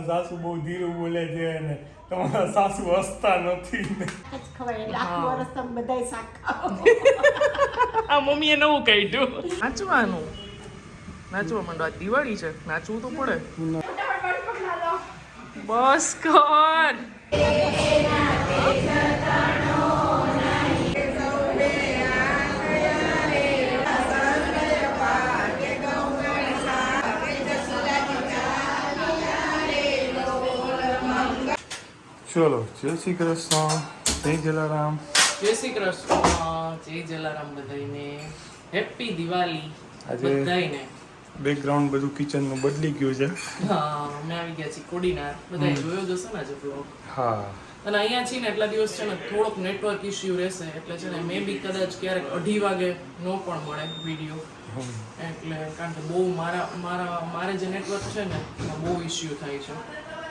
સાસુ બહુ ધીરું બોલે છે અને તમારા સાસુ હસતા નથી. આ મમ્મીએ નવું કાઢ્યું. નાચવાનું. નાચવા માંડો. આ દિવાળી છે. નાચવું તો પડે. બસ કર. ચલો જય શ્રી કૃષ્ણ જય જલારામ જય શ્રી કૃષ્ણ જય જલારામ બધાને હેપી દિવાળી આજે- બધાને બેકગ્રાઉન્ડ બધું કિચનનું બદલી ગયું છે. હા અમે આવી ગયા છીએ કોડીનાર. બધાએ જોયો જશે ને આજે બ્લોગ હા. અને અહીંયા છે ને એટલા દિવસ છે ને થોડોક નેટવર્ક ઇશ્યુ રહેશે એટલે છે ને મે બી કદાચ ક્યારેક અઢી વાગે નો પણ મળે વીડિયો એટલે કારણ કે બહુ મારા મારા મારે જે નેટવર્ક છે ને બહુ ઇશ્યુ થાય છે.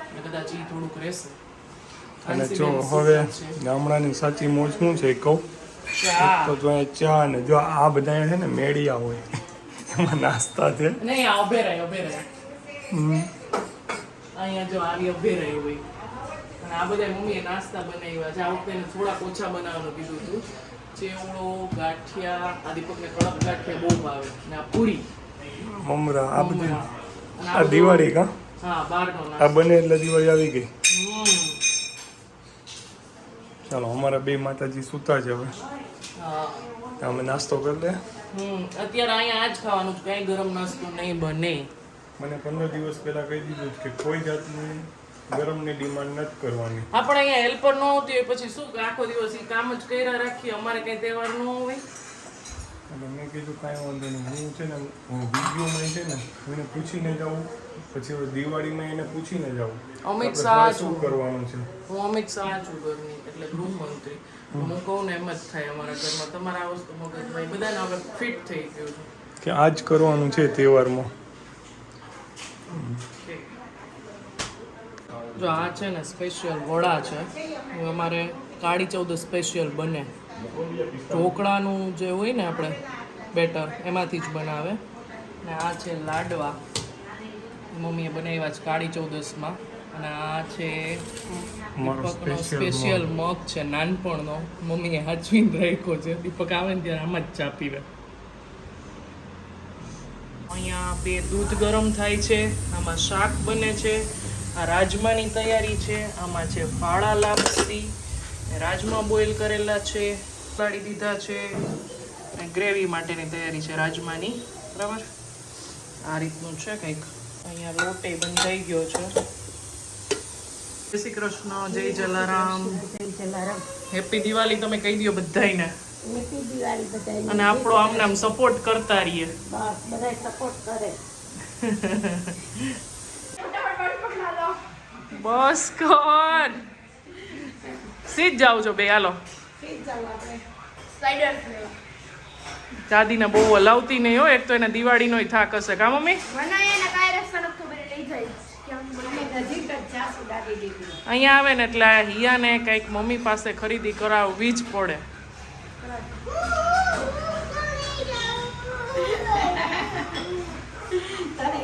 એટલે કદાચ એ થોડુંક રહેશે. અને જો હવે ગામડાની સાચી મોજ શું છે કહું? તો જો અહીંયા ચા ને જો આ બધા છે ને મેળિયા હોય. એમાં નાસ્તા છે. અહીંયા જો આવી ઉભે રહી હોય. અને આ બધા મમ્મીએ નાસ્તા બનાવ્યા. છે આ વખતે થોડાક ઓછા બનાવવાનું કીધું હતું. ચેવડો ગાંઠિયા આ દીપકને કડક ગાંઠિયા બહુ ભાવે. ને આ પૂરી. મમરા આ બધા. આ દિવાળી કા? હા બહારનો આ બને એટલે દિવાળી આવી ગઈ. ચાલો અમારા બે માતાજી સૂતા છે હવે. હા. અમે નાસ્તો કરી લે. અત્યારે અહીંયા આ જ ખાવાનું કઈ ગરમ નાસ્તો નહીં બને. મને પંદર દિવસ પહેલા કહી દીધું કે કોઈ જાતની ગરમની ડિમાન્ડ નથી કરવાની. આપણે અહીંયા હેલ્પર ન હોતી હોય પછી શું આખો દિવસ એ કામ જ કર્યા રાખીએ અમારે કઈ તહેવાર ન હોય. અને મેં કીધું કાંઈ વાંધો નહીં. હું છે ને વિડીયોમાં છે ને એને પૂછીને જાઉં. પછી દિવાળીમાં એને પૂછીને જાઉં. અમિત શાહ શું કરવાનું છે? હું અમિત શાહ છું ઘરની. એટલે ગૃહમંત્રી હું કહું ને એમ જ થાય અમારા ઘરમાં. તમારા આ વસ્તુ મગજભાઈ બધાને હવે ફિટ થઈ ગયું છે. કે આ જ કરવાનું છે તહેવારમાં. જો આ છે ને સ્પેશિયલ વડા છે. અમારે કાળી ચૌદ સ્પેશિયલ બને. ઢોકળાનું જે હોય ને આપણે બેટર એમાંથી જ બનાવે. ને આ છે લાડવા. મમ્મીએ બનાવ્યા છે કાળી ચૌદસમાં. અને આ છે દીપકનો સ્પેશિયલ મગ. છે નાનપણનો. મમ્મીએ હાચવીને રાખ્યો છે. દીપક આવે ને ત્યારે આમાં જ ચા પીવે. અહીંયા બે દૂધ ગરમ થાય છે આમાં શાક બને છે આ રાજમાની તૈયારી છે આમાં છે ફાળા લાપસી રાજમા બોઇલ કરેલા છે પાડી દીધા છે અને ગ્રેવી માટેની તૈયારી છે રાજમાની. બરાબર? આ રીતનું છે કંઈક. અહીંયા લોટે બંધાઈ ગયો છે. જય શ્રી કૃષ્ણ જય જલારામ. હેપી દિવાળી તમે કહી દો બધાને દિવાળી અને આપણો આમ નામ સપોર્ટ કરતા રહીએ. બસ બધાય સપોર્ટ કરે. બસ કર. સીધ જાવ છો બે હાલો. દાદીને બહુ હલાવતી નહીં હોય એક તો એને દિવાળીનો થાક હશે. કા મમ્મી નજીક જ જાશું દાદી દીકરી અહીંયા આવે ને એટલે હિયાને કંઈક મમ્મી પાસે ખરીદી કરાવવી જ પડે. તમે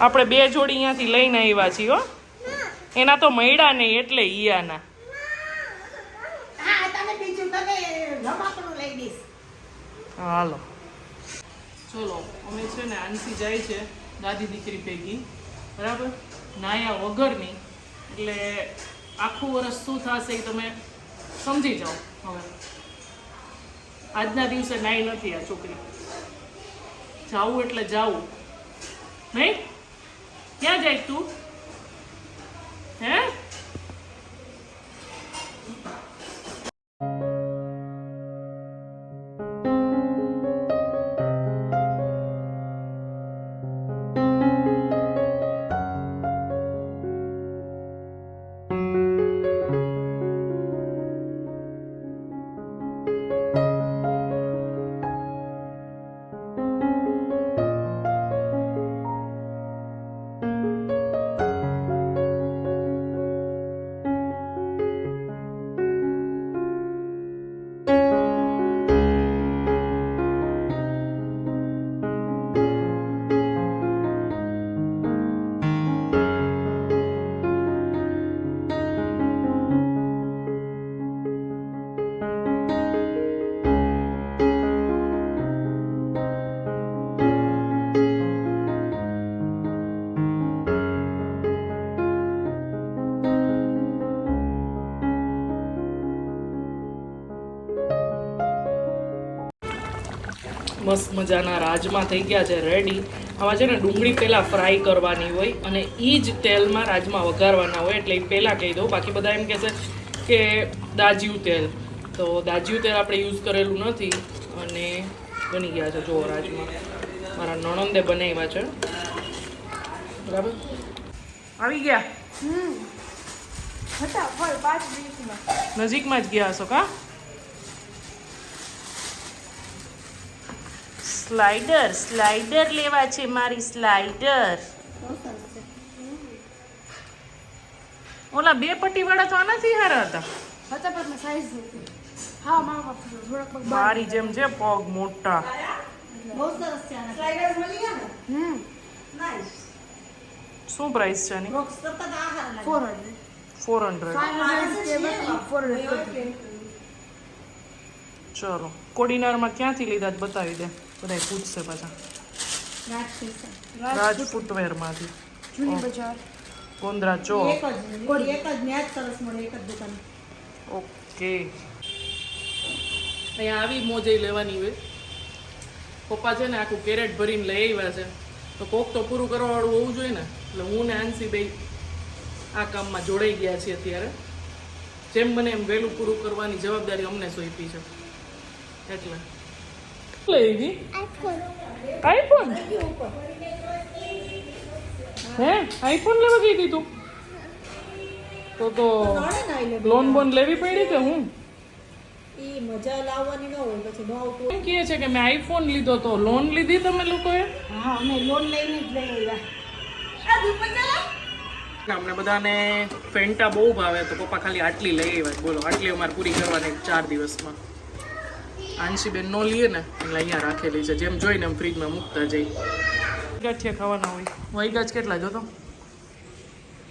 આપણે બે જોડી અહીંયાથી લઈને આવ્યા છીએ હો. એના તો મયડા નહીં એટલે હિયાના. હા તમે બીજું દઈશ હાલો. ચલો, અમે છે ને આનથી જાય છે, દાદી દીકરી પૈકી બરાબર? નાયા વગરની. એટલે આખું વર્ષ શું થશે એ તમે સમજી જાઓ હવે. આજના દિવસે નાઈ નથી આ છોકરી. જાવું એટલે જાવું. નહીં? ક્યાં જાય તું? હે? મસ્ત મજાના રાજમા થઈ ગયા છે રેડી આમાં છે ને ડુંગળી પહેલાં ફ્રાય કરવાની હોય અને એ જ તેલમાં રાજમા વઘારવાના હોય એટલે એ પહેલાં કહી દઉં. બાકી બધા એમ કહેશે કે દાજ્યું તેલ. તો દાજ્યું તેલ આપણે યુઝ કરેલું નથી અને બની ગયા છે જુઓ રાજમા. મારા નણંદે બનાવ્યા છે. બરાબર? આવી ગયા? નજીકમાં જ ગયા હશો કા? સ્લાઇડર સ્લાઇડર લેવા છે મારી સ્લાઇડર. ઓલા બે પટ્ટી વાળા તો આનાથી હારા હતા. નથી. મારી જેમ છે પગ મોટા. બહુ સરસ છે આના સ્લાઇડર્સ મળી ગયા ને? હમ. શું પ્રાઇસ છે આની? બોક્સ કરતા તો આ હારા લાગે 400 ફોર હંડ્રેડ 500 કે બતા 400 ચલો. કોડીનારમાં ક્યાંથી લીધા બતાવી દે. બધા પૂછશે પાછા. રાજપૂત. વેરમાંથી. જૂની બજાર. ગોંદરા ચોક એક જ કોડી એક જ ન્યાજ સરસ મળે એક જ દુકાન. ઓકે. અહીંયા આવી મોજે લેવાની હોય. પપ્પા છે ને આખું કેરેટ ભરીને લઈ આવ્યા છે. તો કોક તો પૂરું કરવાવાળું હોવું જોઈએ ને. એટલે હું ને આંસી બે આ કામમાં જોડાઈ ગયા છીએ અત્યારે. જેમ બને એમ વહેલું પૂરું કરવાની જવાબદારી અમને સોંપી છે. એટલે. લઈ આઈફોન હે આઈફોન લેવા ગઈ હતી તું? તો તો લોન બોન લેવી પડી કે હું? ઈ મજા લાવવાની ન હોય પછી ન આવતું એમ કહે છે કે મેં આઈફોન લીધો તો લોન લીધી તમે લોકોએ? હા અમે લોન લઈને જ લઈ આવ્યા. અમને બધાને ફેન્ટા બહુ ભાવે તો પપ્પા ખાલી આટલી લઈ આવ્યા બોલો આટલી અમારે પૂરી કરવાની ચાર દિવસમાં. આંશીબેન નો લઈએ ને એટલે અહીંયા રાખેલી છે. જેમ જોઈને એમ ફ્રીજમાં મૂકતા જઈ. ગાંઠિયા ખાવાના હોય. વાઈગા કેટલા જો તો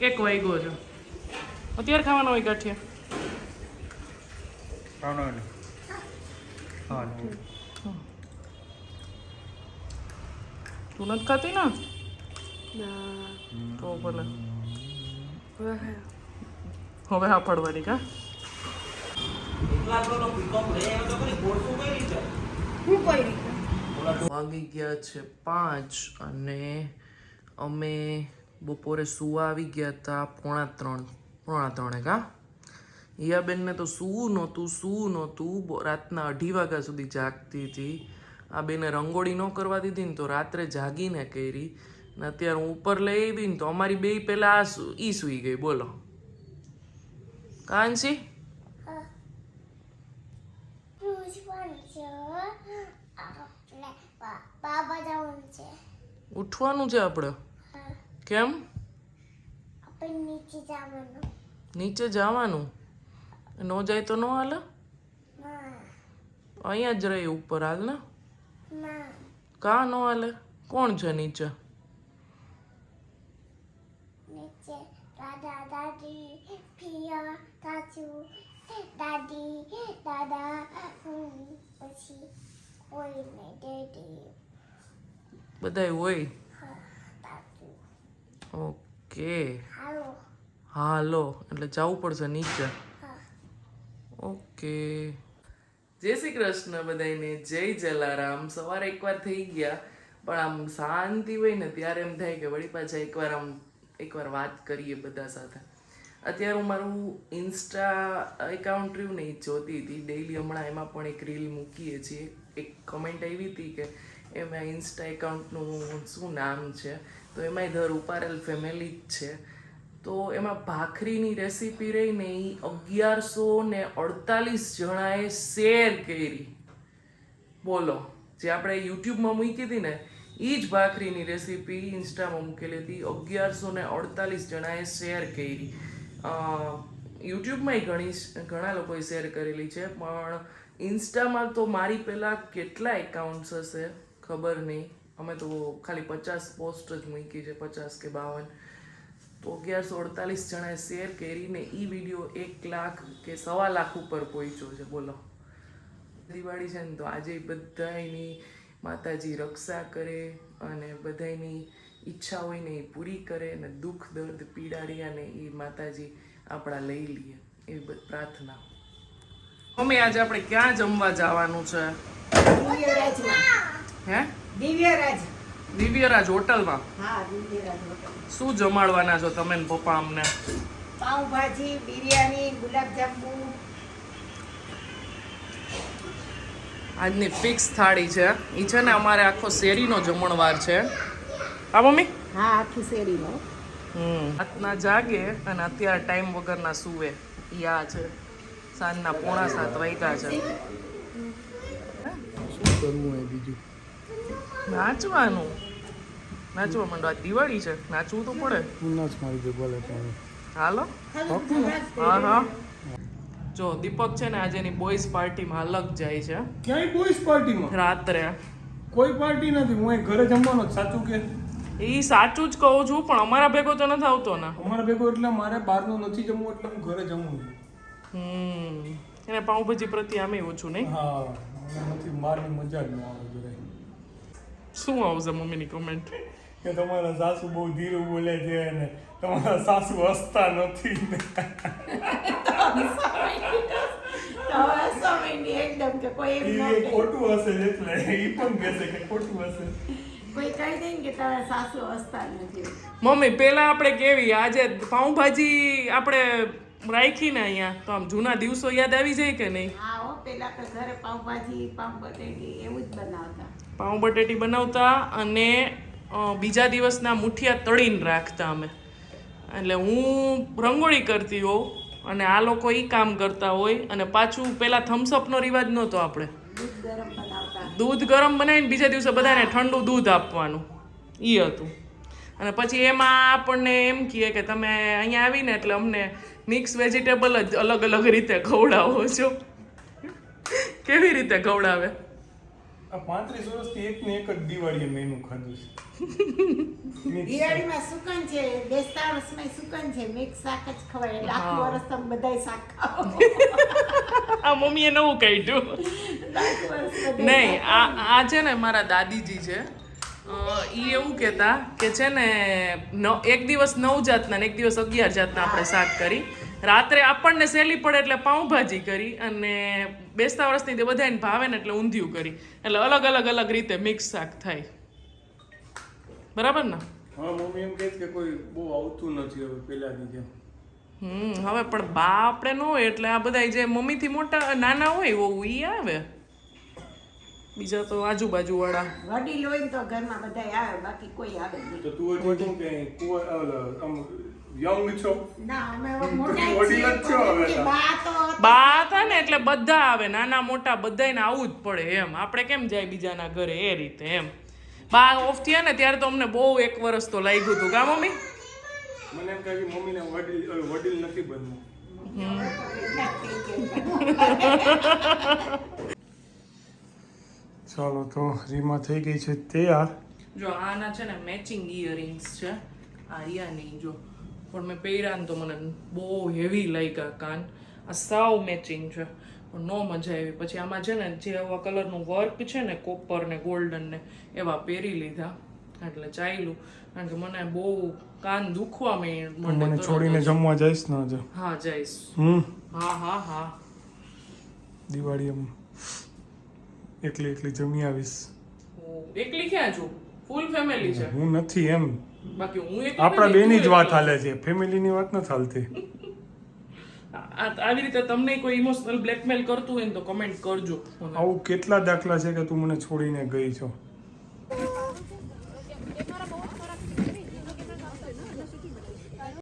એક વાઈગો છે. અત્યારે ખાવાના હોય ગાંઠિયા? હા ના. તું નથી ખાતી ને? તો ભલે. હવે હા પડવાની કા? વાગી ગયા છે પાંચ અને અમે બપોરે સુવા આવી ગયા હતા પોણા ત્રણ, પોણા ત્રણે કા? ઈયાબેનને તો સૂવું નહોતું સૂવું નહોતું. રાતના અઢી વાગ્યા સુધી જાગતી હતી. આ બેને રંગોળી ન કરવા દીધી ને તો રાત્રે જાગીને કરી. ને અત્યારે હું ઉપર લઈ આવી ને તો અમારી બે પહેલાં આ ઈ સૂઈ ગઈ. બોલો. કાંસી રોજ પણ છે આપણે બાબા જવાનું છે. ઉઠવાનું છે આપણે કેમ? આપણે નીચે જવાનું. નીચે જવાનું? નો જાય તો નો હાલે? અહીંયા જ રહી ઉપર હાલ ને? કા નો હાલે? કોણ છે નીચે? નીચે દાદા દાદી પિયા દાદુ દાદી દાદા પછી કોઈ ને ડેડી બધાય હોય? ઓકે. હાલો. હાલો. એટલે જવું પડશે નીચે. ઓકે. જય શ્રી કૃષ્ણ બધાને જય જલારામ. સવારે એકવાર થઈ ગયા પણ આમ શાંતિ હોય ને ત્યારે એમ થાય કે વળી પાછા એકવાર આમ એકવાર વાત કરીએ બધા સાથે. અત્યારે હું મારું ઇન્સ્ટા એકાઉન્ટ રહ્યું ને એ જોતી હતી. ડેઈલી હમણાં એમાં પણ એક રીલ મૂકીએ છીએ. એક કમેન્ટ આવી હતી કે એમાં ઇન્સ્ટા એકાઉન્ટનું શું નામ છે? તો એમાંય ધ રૂપારેલ ફેમિલી જ છે. તો એમાં ભાખરીની રેસીપી રહીને એ અગિયારસો ને અડતાલીસ જણાએ શેર કરી. બોલો, જે આપણે યુટ્યુબમાં મૂકી હતી ને એ જ ભાખરીની રેસીપી ઇન્સ્ટામાં મૂકેલી હતી. અગિયારસો ને અડતાલીસ જણાએ શેર કરી. યુટ્યુબમાંય ઘણી ઘણા લોકોએ શેર કરેલી છે, પણ ઇન્સ્ટામાં તો મારી પહેલાં કેટલા એકાઉન્ટ્સ હશે? ખબર નહીં. અમે તો ખાલી પચાસ પોસ્ટ જ મૂકી છે, પચાસ કે બાવન. તો અગિયારસો અડતાલીસ જણાએ શેર કરીને એ વીડિયો એક લાખ કે સવા લાખ ઉપર પહોંચ્યો છે. બોલો. દિવાળી છે ને તો આજે બધાની માતાજી રક્ષા કરે અને બધાની ઈચ્છા હોય ને એ પૂરી કરે અને દુઃખ, દર્દ પીડા રહ્યા એ માતાજી આપણા લઈ લઈએ એવી પ્રાર્થના. મમ્મી, આજે આપણે ક્યાં જમવા જવાનું છે? હે? દિવ્યરાજ. દિવ્યરાજ હોટલમાં? હા દિવ્યરાજ હોટલ. શું જમાડવાના છો તમે ને પપ્પા અમને? પાઉંભાજી બિરયાની ગુલાબજાંબુ. આજની ફિક્સ થાળી છે. એ છે ને અમારે આખો શેરીનો જમણવાર છે. હા મમ્મી? હા આખી શેરીનો. હમ. રાતના જાગે અને અત્યારે ટાઈમ વગરના સૂવે. ઈ આ છે. સાંજના પોણા સાત વાગ્યા છે. શું કરવું એ બીજું? નાચવાનું? નાચવા માંડો. આ દિવાળી છે. નાચવું તો પડે. નાચ મારી દે ભલે પણ હાલો. હા હા જો દીપક છે ને આજે એની બોયઝ પાર્ટીમાં અલગ જાય છે. ક્યાંય બોયઝ પાર્ટીમાં રાત્રે. કોઈ પાર્ટી નથી. હું ઘરે જમવાનો જ સાચું કે? એ સાચું જ કહું છું પણ અમારા ભેગો તો નથી આવતો ને. અમારા ભેગો એટલે મારે બહારનું નથી જમવું એટલે હું ઘરે જમું છું. હમ. એને પાઉંભાજી પ્રત્યે આમે ઓછું નહીં? હા નથી બહારની મજા જ ન આવે જરાય. શું આવશે મમ્મીની કોમેન્ટ કે તમારા સાસુ બહુ ધીરું બોલે છે અને તમારા સાસુ હસતા નથી. ખોટું હશે એટલે એ પણ કહેશે કે ખોટું હશે. કોઈ કહી દે કે તારા સાસુ હસતા નથી. મમ્મી પેલા આપણે કેવી? આજે પાઉંભાજી આપણે રાખી ને અહીંયા. તો આમ જૂના દિવસો યાદ આવી જાય કે નહીં? હા હો પેલા તો ઘરે પાઉંભાજી પાઉં બટેટી એવું જ બનાવતા. પાઉં બટેટી બનાવતા અને બીજા દિવસના મુઠિયા તળીને રાખતા અમે. એટલે હું રંગોળી કરતી હોઉં અને આ લોકો એ કામ કરતા હોય અને પાછું પેલા થમ્સઅપનો રિવાજ નહોતો આપણે. દૂધ ગરમ દૂધ ગરમ બનાવીને બીજા દિવસે બધાને ઠંડુ દૂધ આપવાનું. એ હતું. અને પછી એમાં આપણને એમ કહે કે તમે અહીંયા આવીને એટલે અમને મિક્સ વેજીટેબલ જ અલગ અલગ રીતે ખવડાવો છો. કેવી રીતે ખવડાવે? આ પાંત્રીસ વર્ષથી એક ને એક જ દિવાળીએ મેનુ ખાધું છે. દિવાળીમાં સુકન છે બેસતા વર્ષમાં સુકન છે મિક્સ શાક જ ખવાય. એટલે આખું વર્ષ તમે બધાય શાક ખાઓ. આ મમ્મીએ નવું કાઢ્યું. નહીં આ આ છે ને મારા દાદીજી છે. એ એવું કહેતા કે છે ને ન એક દિવસ નવ જાતના ને એક દિવસ અગિયાર જાતના આપણે શાક કરી. રાત્રે આપણને સહેલી પડે એટલે પાઉંભાજી કરી અને બેસતા વર્ષની તે બધાને ભાવે ને એટલે ઊંધિયું કરી. એટલે અલગ અલગ અલગ રીતે મિક્સ શાક થાય. બરાબર ને? હા મમ્મી એમ કહે કે કોઈ બહુ આવતું નથી હવે પહેલાની જેમ. હમ હવે પણ બા આપણે ન હોય એટલે આ બધા જે મમ્મીથી મોટા નાના હોય એવું એ આવે. બીજા તો આજુબાજુ વાળા વડીલ હોય તો ઘરમાં બધાય આવે બાકી કોઈ આવે નહીં. તો તું હજી શું કે આમ યંગ છો? ના અમે મોટા વડીલ જ છો હવે. બા તો બા હતા. ને એટલે બધા આવે નાના મોટા બધાને આવવું જ પડે એમ. આપણે કેમ જાય બીજાના ઘરે એ રીતે એમ. બા ઓફ થયા ને ત્યારે તો અમને બહુ એક વર્ષ તો લાગ્યું હતું. કા મમ્મી? મને એમ કહે કે મમ્મીને વડીલ વડીલ નથી બનવું. ચાલો તો રીમા થઈ ગઈ છે તૈયાર. જો આના છે ને મેચિંગ ઇયરિંગ્સ છે. આ રિયાની જો. પણ મેં પહેર્યા ને તો મને બહુ હેવી લાગ્યા કાન. આ સાવ મેચિંગ છે. પણ નો મજા આવી. પછી આમાં છે ને જે આવા કલરનું વર્ક છે ને કોપર ને ગોલ્ડન ને એવા પહેરી લીધા. એટલે ચાલ્યું કારણ કે મને બહુ કાન દુખવા મેં મને છોડીને જમવા જઈશ ને આજે. હા જઈશ. હમ. હા હા હા. દિવાળી એમ. એકલી એકલી જમી આવીશ. એકલી ક્યાં છું? ફૂલ ફેમિલી છે. હું નથી એમ. બાકી હું એકલી આપણા બેની જ વાત. હાલે છે. ફેમિલીની વાત નથી હાલતી. આવી રીતે તમને કોઈ ઇમોશનલ બ્લેકમેલ કરતું હોય ને તો કમેન્ટ કરજો. આવું કેટલા દાખલા છે કે તું મને છોડીને ગઈ છો?